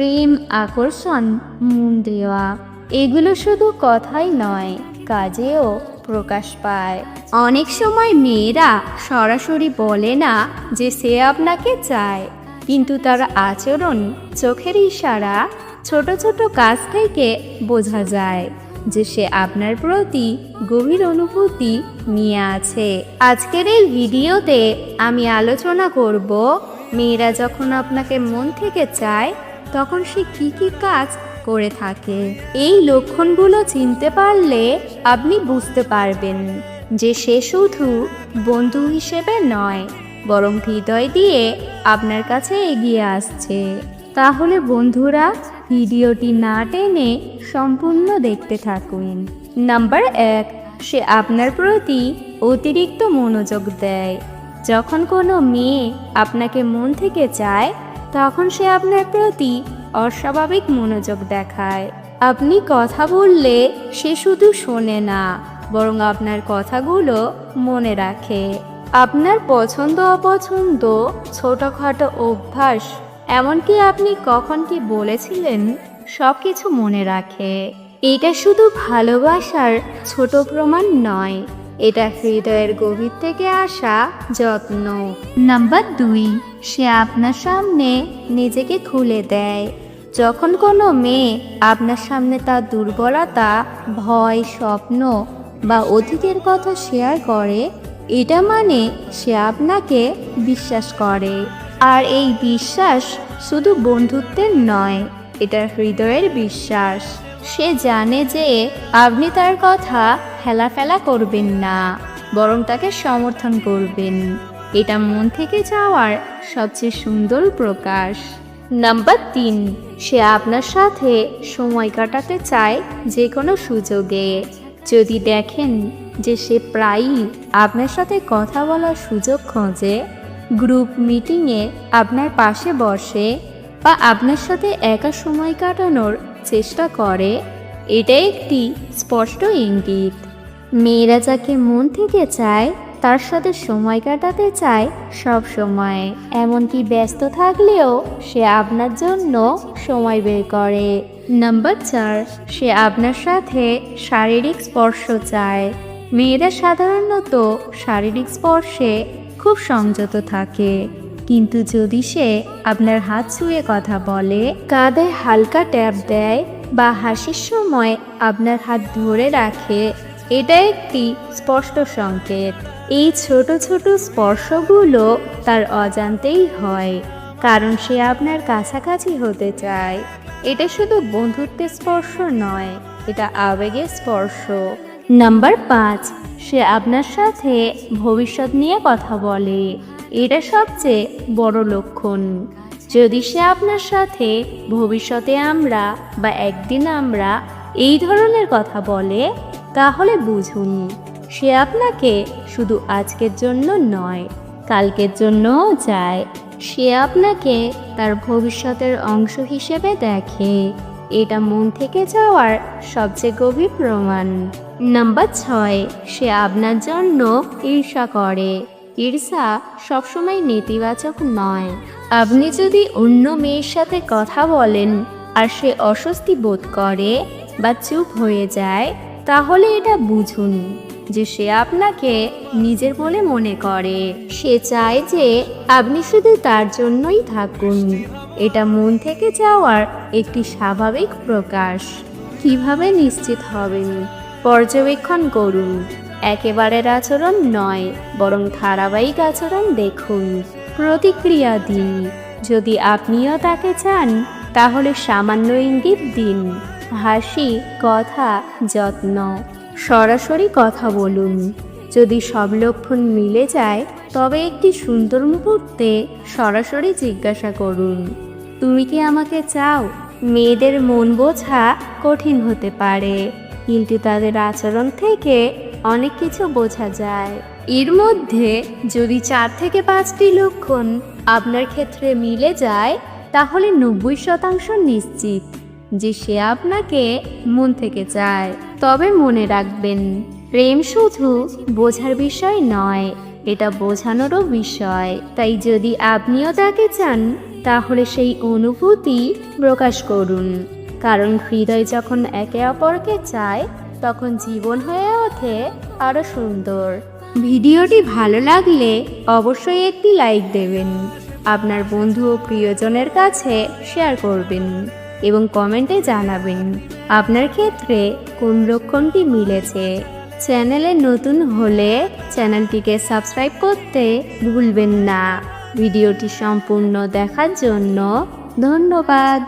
প্রেম আকর্ষণ, মন দেওয়া, এগুলো শুধু কথাই নয়, কাজেও প্রকাশ পায়। অনেক সময় মেয়েরা সরাসরি বলে না যে সে আপনাকে চায়, কিন্তু তার আচরণ, চোখের ইশারা, ছোট ছোট কাজ থেকে বোঝা যায় যে সে আপনার প্রতি গভীর অনুভূতি নিয়ে আছে। আজকের এই ভিডিওতে আমি আলোচনা করব, মেয়েরা যখন আপনাকে মন থেকে চায় তখন সে কি কি কাজ করে থাকে। এই লক্ষণগুলো চিনতে পারলে আপনি বুঝতে পারবেন যে সে শুধু বন্ধু হিসেবে নয়, বরং হৃদয় দিয়ে আপনার কাছে এগিয়ে আসছে। তাহলে বন্ধুরা, ভিডিওটি না টেনে সম্পূর্ণ দেখতে থাকুন। নাম্বার এক, সে আপনার প্রতি অতিরিক্ত মনোযোগ দেয়। যখন কোনো মেয়ে আপনাকে মন থেকে চায় তখন সে আপনার প্রতি অস্বাভাবিক মনোযোগ দেখায়। আপনি কথা বললে সে শুধু শোনে না, বরং আপনার কথাগুলো মনে রাখে। আপনার পছন্দ অপছন্দ, ছোটোখাটো অভ্যাস, এমনকি আপনি কখন কি বলেছিলেন সব কিছু মনে রাখে। এটা শুধু ভালোবাসার ছোট প্রমাণ নয় এটা হৃদয়ের গভীর থেকে আসা যত্ন। নাম্বার দুই সে আপনার সামনে নিজেকে খুলে দেয়। যখন কোনো মেয়ে আপনার সামনে তার দুর্বলতা ভয় স্বপ্ন বা অতীতের কথা শেয়ার করে এটা মানে সে আপনাকে বিশ্বাস করে। আর এই বিশ্বাস শুধু বন্ধুত্বের নয় এটা হৃদয়ের বিশ্বাস। সে জানে যে আপনি তার কথা হেলাফেলা করবেন না, বরং তাকে সমর্থন করবেন। এটা মন থেকে যাওয়ার সবচেয়ে সুন্দর প্রকাশ। নাম্বার তিন, সে আপনার সাথে সময় কাটাতে চায় যে কোনো সুযোগে। যদি দেখেন যে সে প্রায়ই আপনার সাথে কথা বলার সুযোগ খোঁজে, গ্রুপ মিটিংয়ে আপনার পাশে বসে বা আপনার সাথে একা সময় কাটানোর চেষ্টা করে এটা একটি স্পষ্ট ইঙ্গিত। মেয়েরা যাকে মন থেকে চায়, তার সাথে সময় কাটাতে চায় সব সময়। এমনকি ব্যস্ত থাকলেও সে আপনার জন্য সময় বের করে। নাম্বার চার, সে আপনার সাথে শারীরিক স্পর্শ চায়। মেয়েরা সাধারণত শারীরিক স্পর্শে খুব সংযত থাকে। কিন্তু যদি সে আপনার হাত ছুঁয়ে কথা বলে, কাঁধে হালকা ট্যাপ দেয় বা হাসির সময় আপনার হাত ধরে রাখে এটা একটি স্পষ্ট সংকেত। এই ছোট ছোট স্পর্শগুলো তার অজান্তেই হয়, কারণ সে আপনার কাছাকাছি হতে চায়। এটা শুধু বন্ধুত্বের স্পর্শ নয়, এটা আবেগের স্পর্শ। নাম্বার পাঁচ, সে আপনার সাথে ভবিষ্যৎ নিয়ে কথা বলে। এটা সবচেয়ে বড় লক্ষণ। যদি সে আপনার সাথে ভবিষ্যতে আমরা বা একদিন আমরা এই ধরনের কথা বলে তাহলে বুঝুন, সে আপনাকে শুধু আজকের জন্য নয়, কালকের জন্যও চায়। সে আপনাকে তার ভবিষ্যতের অংশ হিসেবে দেখে। এটা মন থেকে যাওয়ার সবচেয়ে গভীর প্রমাণ। নাম্বার ছয়, সে আপনার জন্য ঈর্ষা করে। ঈর্ষা সবসময় নেতিবাচক নয়। আপনি যদি অন্য মেয়ের সাথে কথা বলেন আর সে অস্বস্তি বোধ করে বা চুপ হয়ে যায় তাহলে এটা বুঝুন যে সে আপনাকে নিজের বলে মনে করে। সে চায় যে আপনি শুধু তার জন্যই থাকুন। এটা মন থেকে যাওয়ার একটি স্বাভাবিক প্রকাশ। কীভাবে নিশ্চিত হবেন? পর্যবেক্ষণ করুন। একেবারের আচরণ নয়, বরং ধারাবাহিক আচরণ দেখুন। প্রতিক্রিয়া দিন। যদি আপনিও তাকে চান, তাহলে সামান্য ইঙ্গিত দিন। হাসি, কথা, যত্ন। সরাসরি কথা বলুন। যদি সব লক্ষণ মিলে যায়, তবে একটি সুন্দর মুহূর্তে সরাসরি জিজ্ঞাসা করুন। তুমি কি আমাকে চাও? মেয়েদের মন বোঝা কঠিন হতে পারে, কিন্তু তাদের আচরণ থেকে অনেক কিছু বোঝা যায়। এর মধ্যে যদি চার থেকে পাঁচটি লক্ষণ আপনার ক্ষেত্রে মিলে যায়, তাহলে নব্বই শতাংশ নিশ্চিত। যে সে আপনাকে মন থেকে চায়, তবে মনে রাখবেন, প্রেম শুধু বোঝার বিষয় নয়, এটা বোঝানোরও বিষয়। তাই যদি আপনিও তাকে চান, তাহলে সেই অনুভূতি প্রকাশ করুন। কারণ হৃদয় যখন একে অপরকে চায়, তখন জীবন হয়ে ওঠে আরও সুন্দর। ভিডিওটি ভালো লাগলে অবশ্যই একটি লাইক দেবেন। আপনার বন্ধু ও প্রিয়জনের কাছে শেয়ার করবেন। এবং কমেন্টে জানাবেন, আপনার ক্ষেত্রে কোন লক্ষণটি মিলেছে? চ্যানেলে নতুন হলে চ্যানেলটিকে সাবস্ক্রাইব করতে ভুলবেন না। ভিডিওটি সম্পূর্ণ দেখার জন্য ধন্যবাদ।